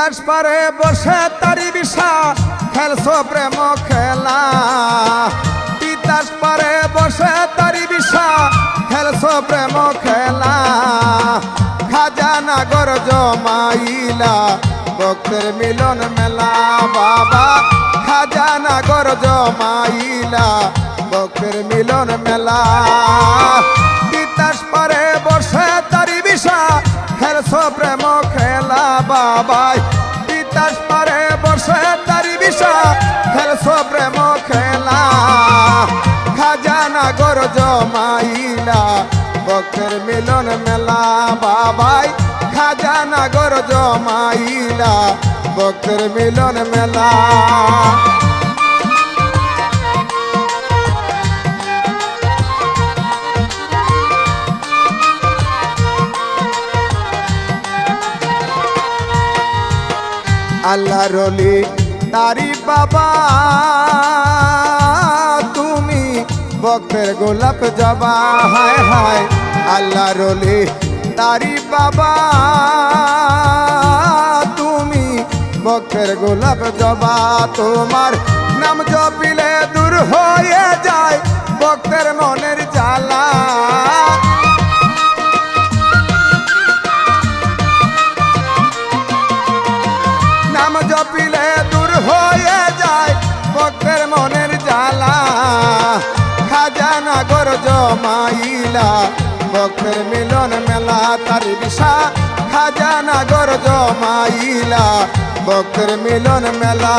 তিতাস পারে বসে তারি বিষা, খেলছো প্রেম খেলা। তিতাস পারে বসে তারি বিষা, খেলছো প্রেম খেলা। খাজানা গর জমাইলা, ভক্তের মিলন মেলা। বাবা খাজানা গর জমাইলা, ভক্তের মিলন মেলা। তিতাস পারে বসে তারি বিষা, খেলছো প্রেম খেলা। বাবাই খেলা। খাজানা গর জমাইলা ভক্তের মিলন মেলা। বাবাই, খাজানা গর জমাইলা ভক্তের মিলন মেলা। আল্লাহ রলি তারি বাবা, তুমি ভক্তের গোলাপ জবা। হায় হায় আল্লাহ রলি তারি বাবা, তুমি ভক্তের গোলাপ জবা। তোমার নাম জপিলে দূর হয়ে যায় ভক্তের মনের জ্বালা। নাম জপিলে গর জমাইলা। ভক্তের মিলন মেলা তার বিষা খাজানা গর জমাইলা। ভক্তের মিলন মেলা।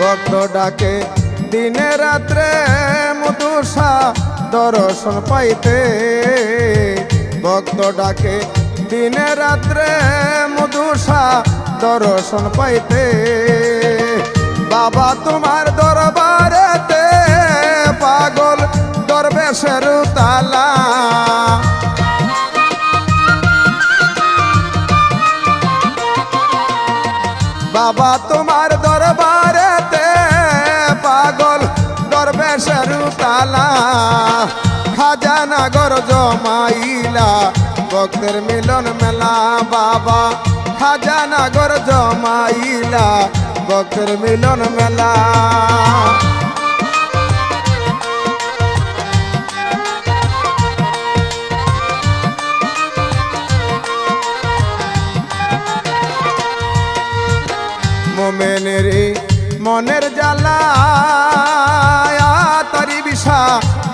ভক্ত ডাকে দিনে রাত্রে মধুসা দর্শন পাইতে। ভক্ত ডাকে, দিনে রাত্রে মধুসা দর্শন পাইতে। বাবা তোমার দরবারেতে পাগল দরবেশের তালা। বাবা তোমার দরবারেতে পাগল তালা। খাজানা গর জমাইলা, ভক্তের মিলন মেলা বাবা। খাজানা গর জমাইলা, ভক্তের মিলন মেলা। মোমেনের মনের জ্বালা বিষা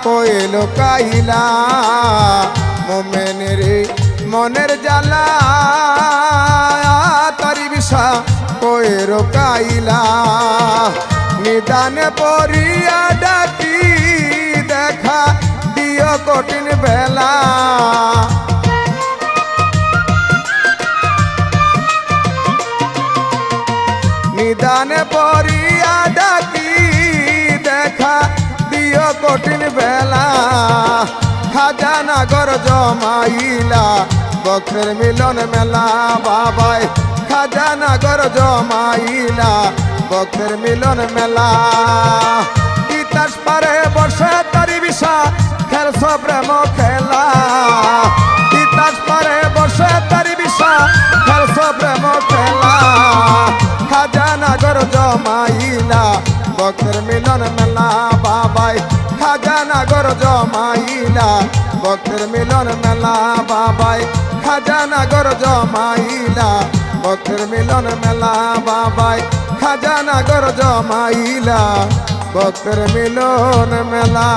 কইল কাইলা মোমেনের মনের জ্বালা, তারি বিষা কইর কাইলা। নিদানে পরিয়া ডাকি, দেখা দিও কঠিন বেলা। নিদানে পরিয়া ডাকি, দেখা দিও কঠিন বেলা। খাজানা গর জমাইলা, বক্রের মিলন মেলা বাবাই। খাজানা গর জমাইলা, বক্রের মিলন মেলা। তিতাস পারে বর্ষা তারি বিষা, খেলছ প্রেম খেলা। তিতাস পারে বর্ষা তারি বিষা, খেলছ প্রেম খেলা। খাজানা গর জমাইলা বক্তের মিলন মেলা। খাজানা গর জমাইলা, ভক্তের মিলন মেলা বাবাই। খাজানা গর জমাইলা, ভক্তের মিলন মেলা বাবাই। খাজানা গর জমাইলা, ভক্তের মিলন মেলা।